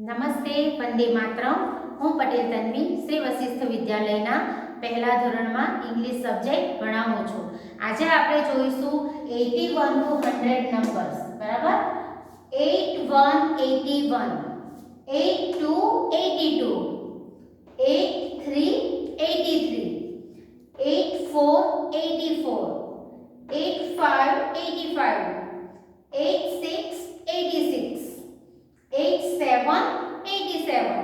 નમસ્તે, વંદે માતરમ. હું પટેલ તન્વી, શ્રી વશિષ્ઠ વિદ્યાલયના પહેલા ધોરણમાં ઇંગ્લિશ સબ્જેક્ટ ભણાવું છું. આજે આપણે જોઈશું eighty one to hundred numbers બરાબર? Eight one eighty one eight two eighty two eight three eighty three eight four eighty four eight five eighty five eight six eighty six eight seven eighty seven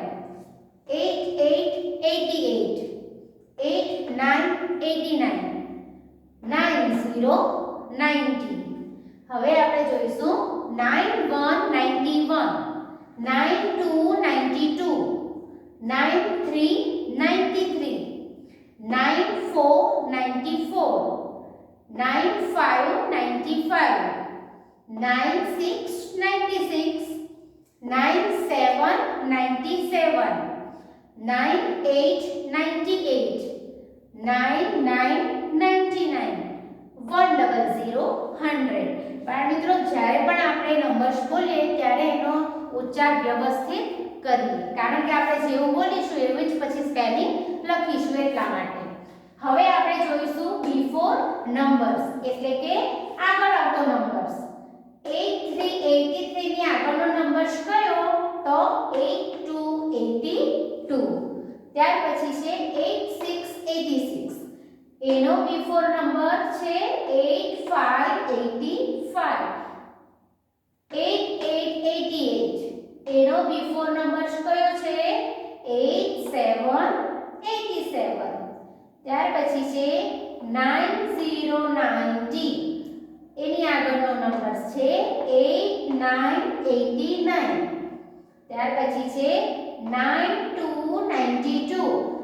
eight eight eighty eight eight nine eighty nine zero ninety હવે આપણે જોઈશું nine one ninety one nine two ninety two nine three ninety three nine four ninety four nine five ninety five nine six ninety six nine seven ninety seven nine eight ninety eight nine nine ninety nine one double zero hundred. બાળ મિત્રો, જ્યારે પણ આપણે numbers બોલીએ, ત્યારે એનો ઉચ્ચાર વ્યવસ્થિત કરીએ. કારણ કે આપણે જેવું બોલીશું, એવું જ પછી સ્પેલિંગ લખીશું એટલા માટે. હવે આપણે જોઈશું બિફોર નંબર્સ એટલે કે આગળ આવતો નંબર્સ 8383 ની આગળનો નંબર કયો? તો 8282 ત્યાર પછી છે 8686 એનો બિફોર નંબર છે 8585 8888 એનો બિફોર નંબર કયો છે? 8787 ત્યાર પછી છે 9090 એની આગળનો નંબર છે 8989 ત્યાર પછી છે 9292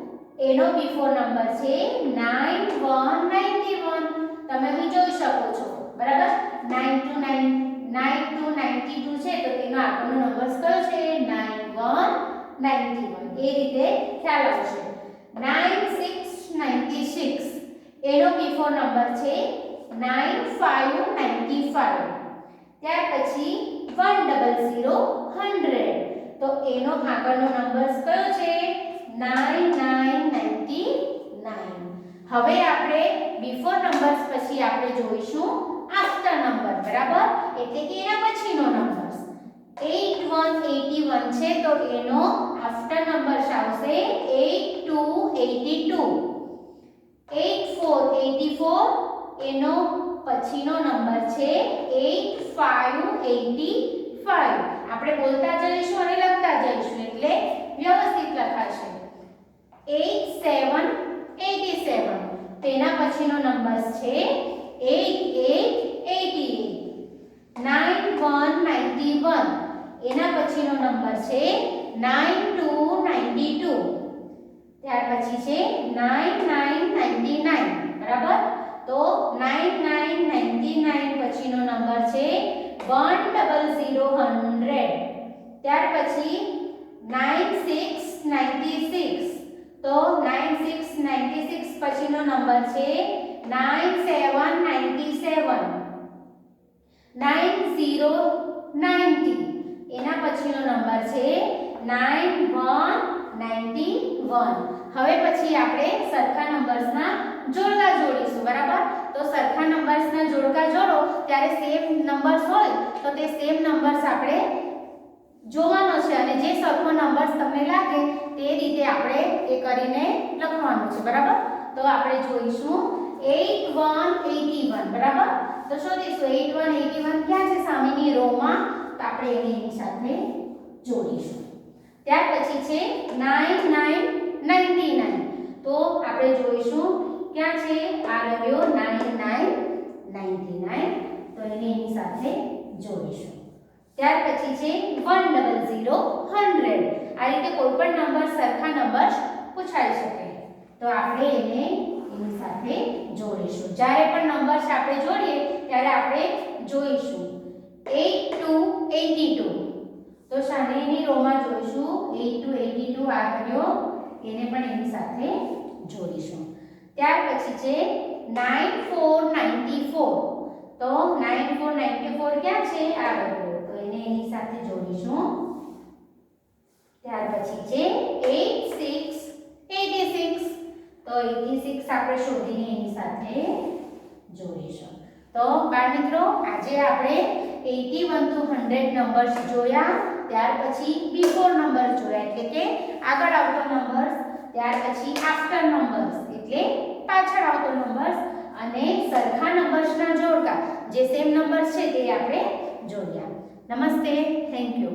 એનો બિફોર નંબર છે 9191 તમે અહીં જોઈ શકો છો. બરાબર? 9292 9292 છે, તો તેનો આગળનો નંબર કયો છે? 9191 એ રીતે ખ્યાલ આવશે. 9696 એનો બિફોર નંબર છે 9595 ત્યાર પછી 100 100 તો એનો આગળનો નંબર કયો છે? 9999 હવે આપણે બિફોર નંબર્સ પછી આપણે જોઈશું આફ્ટર નંબર બરાબર? એટલે કે એના પછીનો નંબર્સ 8181 છે, તો એનો આફ્ટર નંબર્સ આવશે 8282 8484 એનો પછીનો નંબર છે 8585 આપણે બોલતા જઈશું અને લખતા જઈશું, એટલે 8787 તેના પછીનો નંબર છે 8888 9191 એના પછીનો નંબર છે 9292 ત્યાર પછી છે 9999 બરાબર? તો 9999 પછીનો નંબર છે 100 ત્યાર પછી 9696 તો 9696 પછીનો નંબર છે 9797 9090 એના પછીનો નંબર છે 9191 હવે પછી આપણે સરખા નંબર્સના જોડકા જોડીશું, બરાબર? તો સરખા નંબર્સના જોડકા જોડો, ત્યારે સેમ નંબર્સ હોય તો તે સેમ નંબર્સ આપણે જોવાનો છે અને જે સરખો નંબર્સ તમને લાગે તે રીતે આપણે એ કરીને લખવાનું છે, બરાબર? તો આપણે જોઈશું. 8181 બરાબર? તો શોધીશું 8181 ક્યાં છે સામેની રોમાં? તો આપણે એને એની સાથે જોડીશું. ત્યાર પછી છે 9999 તો આપણે જોઈશું ક્યાં છે? આ રહ્યો 9999 તો એને એની સાથે જોડીશું. ત્યાર પછી છે 100 100 આ રીતે કોઈ પણ નંબર, સરખા નંબર પૂછાઈ શકે. તો આપણે એને એની સાથે જોડીશું. જ્યારે પણ નંબર્સ આપણે જોડીએ, ત્યારે આપણે જોઈશું. 8282 તો સામેની રોમાં જોઈશું. 8282 આ કર્યો એને પણ એની સાથે જોડીશું. ત્યાર પછી છે 9494 તો 9494 ક્યાં છે? આ તો એને એની સાથે જોડીશું. ત્યાર પછી છે 86 86 તો 86 આપણે શોધીને એની સાથે જોડીશું. તો બાળ મિત્રો, આજે આપણે 81 ટુ 100 નંબર્સ જોયા. ત્યાર પછી બિફોર નંબર જોયા, એટલે કે આગળ આવતો નંબર્સ ત્યાર પછી આફ્ટર નંબર્સ એટલે પાછળ આવતો નંબર્સ અને સરખા નંબર્સના જોડકા. જે સેમ નંબર્સ છે તે આપણે જોયા નમસ્તે થેન્ક યુ